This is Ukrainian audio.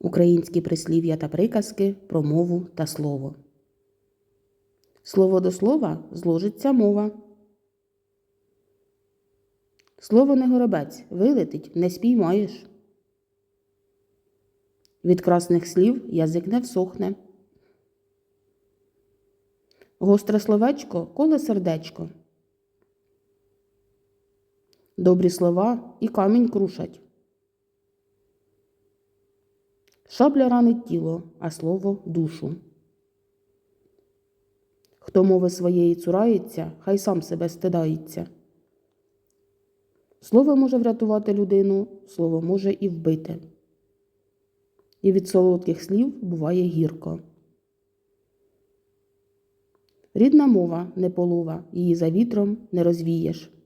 Українські прислів'я та приказки про мову та слово. Слово до слова зложиться мова. Слово не горобець, вилетить, не спіймаєш. Від красних слів язик не всохне. Гостре словечко коле сердечко. Добрі слова і камінь крушать. Шабля ранить тіло, а слово душу. Хто мови своєї цурається, хай сам себе стидається. Слово може врятувати людину, слово може і вбити. І від солодких слів буває гірко. Рідна мова не полова, її за вітром не розвієш.